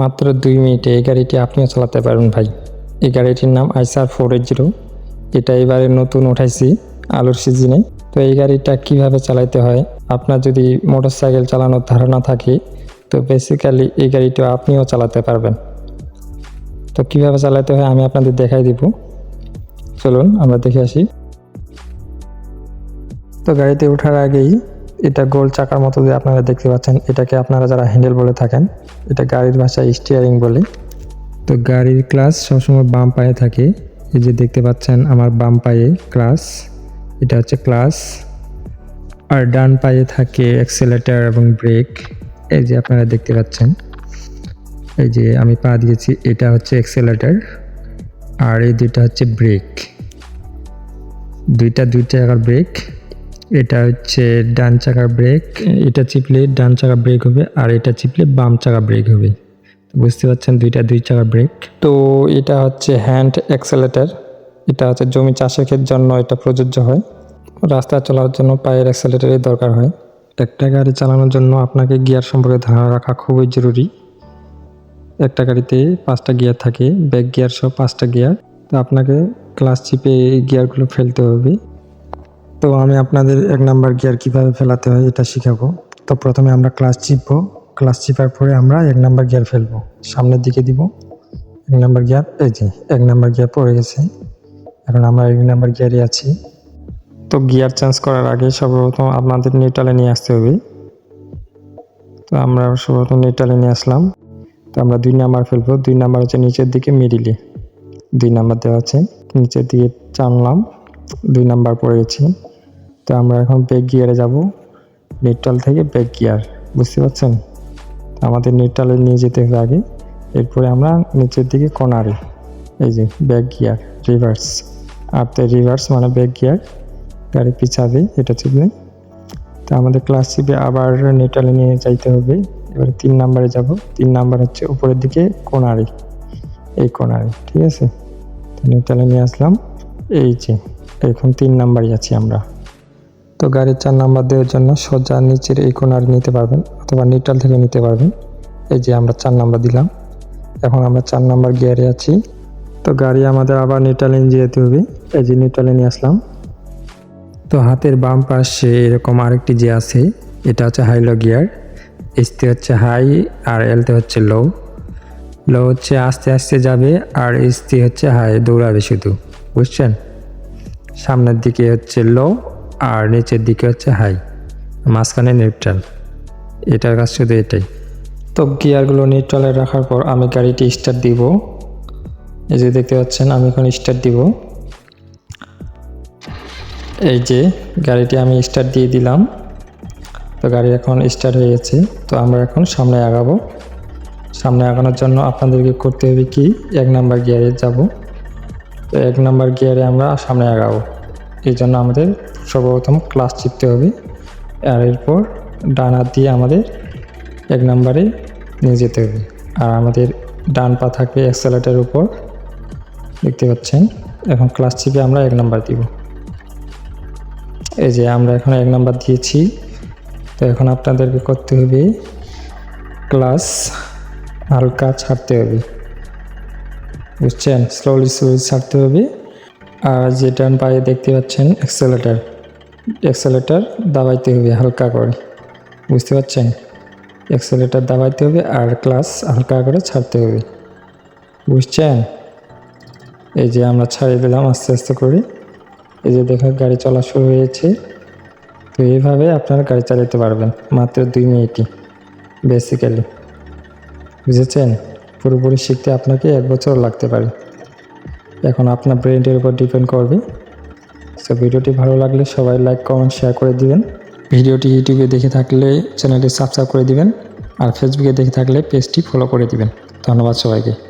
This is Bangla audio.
মাত্র দুই মিনিটে এই গাড়িটি আপনিও চালাতে পারবেন ভাই। এই গাড়িটির নাম আইসার ফোর এইট জিরো। এটা এবারে নতুন উঠাইছি, আলুর সিজনে। তো এই গাড়িটা কীভাবে চালাইতে হয়? আপনার যদি মোটর সাইকেল চালানোর ধারণা থাকে, তো বেসিক্যালি এই গাড়িটা আপনিও চালাতে পারবেন। তো কীভাবে চালাতে হয় আমি আপনাদের দেখাই দিব। চলুন আমরা দেখে আসি। তো গাড়িতে ওঠার আগেই এটা গোল চাকার মতো যে আপনারা দেখতে পাচ্ছেন, এটাকে আপনারা যারা হ্যান্ডেল বলে থাকেন, এটা গাড়ির ভাষায় স্টিয়ারিং বলে। তো গাড়ির ক্লাস সবসময় বাম পায়ে থাকে। এই যে দেখতে পাচ্ছেন আমার বাম পায়ে ক্লাস এটা হচ্ছে ক্লাস আর ডান পায়ে থাকে অ্যাক্সেলেটার এবং ব্রেক এই যে আপনারা দেখতে পাচ্ছেন। এই যে আমি পা দিয়েছি, এটা হচ্ছে অ্যাক্সেলেটার আর এই দুইটা হচ্ছে ব্রেক দুইটা দুইটা চাকার ব্রেক এটা হচ্ছে ডান চাকার ব্রেক এটা চিপলে ডান চাকা ব্রেক হবে আর এটা চিপলে বাম চাকা ব্রেক হবে। বুঝতে পারছেন দুইটা দুই চাকা ব্রেক তো এটা হচ্ছে হ্যান্ড অ্যাক্সেলেটার এটা হচ্ছে জমি চাষের ক্ষেত্রের জন্য এটা প্রযোজ্য হয়। রাস্তা চলার জন্য পায়ের অ্যাক্সেলেটারের দরকার হয়। একটা গাড়ি চালানোর জন্য আপনাকে গিয়ার সম্পর্কে ধারণা রাখা খুবই জরুরি। একটা গাড়িতে পাঁচটা গিয়ার থাকে ব্যাক গিয়ার সহ পাঁচটা গিয়ার তো আপনাকে ক্লাস চিপে এই গিয়ারগুলো ফেলতে হবে। তো আমি আপনাদের এক নাম্বার গিয়ার কীভাবে ফেলাতে হয় এটা শিখাবো। তো প্রথমে আমরা ক্লাস চিপবো। ক্লাস চিপার পরে আমরা এক নাম্বার গিয়ার ফেলব। সামনের দিকে দিব। এক নাম্বার গিয়ার এই যে, এক নাম্বার গিয়ার পড়ে গেছে। এখন আমরা এক নাম্বার গিয়ারে আছি। তো গিয়ার চেঞ্জ করার আগে সর্বপ্রথম আপনাদের নিউট্রালে নিয়ে আসতে হবে। তো আমরা সর্বপ্রথম নিউট্রালে নিয়ে আসলাম। তো আমরা দুই নাম্বার ফেলব। দুই নাম্বার হচ্ছে নিচের দিকে মিডিলে দুই নাম্বার দেওয়া আছে। নিচের দিকে টানলাম। দুই নাম্বার পড়ে গেছি। তো আমরা এখন ব্যাক গিয়ারে যাব। নিউট্রাল থেকে ব্যাক গিয়ার বুঝতে পারছেন? আমাদের নিউট্রালে নিয়ে যেতে হবে আগে। এরপরে আমরা নিচের দিকে কর্নারে এই যে ব্যাক গিয়ার রিভার্স আর তো রিভার্স মানে ব্যাক গিয়ার গাড়ি পিছাবে, এটা চিপলে তো আমাদের ক্লাস চিপে আবার নিউট্রালে নিয়ে যাইতে হবে। এবারে তিন নাম্বারে যাব। তিন নাম্বার হচ্ছে উপরের দিকে কোনারে এই কোনারে ঠিক আছে? তো নিউট্রালে নিয়ে আসলাম, এই যে। এখন তিন নাম্বারই আছি আমরা। তো গাড়ির চার নাম্বার দেওয়ার জন্য সোজা নিচের এই কোনারে নিতে পারবেন অথবা নিউট্রাল থেকে নিতে পারবেন। এই যে আমরা চার নাম্বার দিলাম। এখন আমরা চার নাম্বার গিয়ারে আছি। তো গাড়ি আমাদের আবার নিউট্রালে নিয়ে যেতে হবে। এই যে নিউট্রালে নিয়ে আসলাম। তো হাতের বাম পাশে এরকম আরেকটি যে আছে, এটা হচ্ছে হাই হাইলো গিয়ার এসতে হচ্ছে হাই আর এলতে হচ্ছে লো লো হচ্ছে আস্তে আস্তে যাবে আর এসতে হচ্ছে হাই দৌড়াবে শুধু। বুঝছেন? সামনের দিকে হচ্ছে লো আর নিচের দিকে হচ্ছে হাই মাঝখানে নিউট্রাল এটার কাজ শুধু এটাই। তো গিয়ারগুলো নিউট্রালে রাখার পর আমি গাড়িটি স্টার্ট দিব। এই যে দেখতে পাচ্ছেন, আমি এখন স্টার্ট দিব। এই যে গাড়িটি আমি স্টার্ট দিয়ে দিলাম। তো গাড়ি এখন স্টার্ট হয়ে গেছে। তো আমরা এখন সামনে আগাবো। সামনে আগানোর জন্য আপনাদেরকে করতে হবে কি? এক নাম্বার গিয়ারে যাব। এক নাম্বার গিয়ারে আমরা সামনে আগাবো। এই জন্য আমাদের সর্বপ্রথম ক্লাস চিপতে হবে। আর এরপর ডান হাত দিয়ে আমাদের এক নাম্বারে নিয়ে যেতে হবে। আর আমাদের ডান পা থাকবে অ্যাক্সেলেটার উপর। দেখতে পাচ্ছেন, এখন ক্লাস চিপে আমরা এক নাম্বার দিব। এই যে আমরা এখন এক নাম্বার দিয়েছি। তো এখন আপনাদেরকে করতে হবে, ক্লাস হালকা ছাড়তে হবে। বুঝছেন? স্লোলি স্লোলি ছাড়তে হবে। আর যে ডান পায়ে দেখতে পাচ্ছেন অ্যাক্সেলেটার অ্যাক্সেলেটার দাবাইতে হবে হালকা করে। বুঝতে পারছেন? অ্যাক্সেলেটার দাবাইতে হবে আর ক্লাস হালকা করে ছাড়তে হবে। বুঝছেন? এই যে আমরা ছাড়িয়ে দিলাম, আস্তে আস্তে করে। এই যে দেখো গাড়ি চলা শুরু হয়েছে। তো এইভাবে আপনারা গাড়ি চালাতে পারবেন, মাত্র দুই মিনিটই বেসিক্যালি বুঝেছেন? পুরোপুরি শিখতে আপনাকে এক বছর লাগতে পারে। এখন আপনার ব্রেন্ডের উপর ডিপেন্ড করবে। সো ভিডিওটি ভালো লাগলে সবাই লাইক কমেন্ট শেয়ার করে দিবেন। ভিডিওটি ইউটিউবে দেখে থাকলে চ্যানেলটি সাবস্ক্রাইব করে দিবেন। আর ফেসবুকে দেখে থাকলে পেজটি ফলো করে দিবেন। ধন্যবাদ সবাইকে।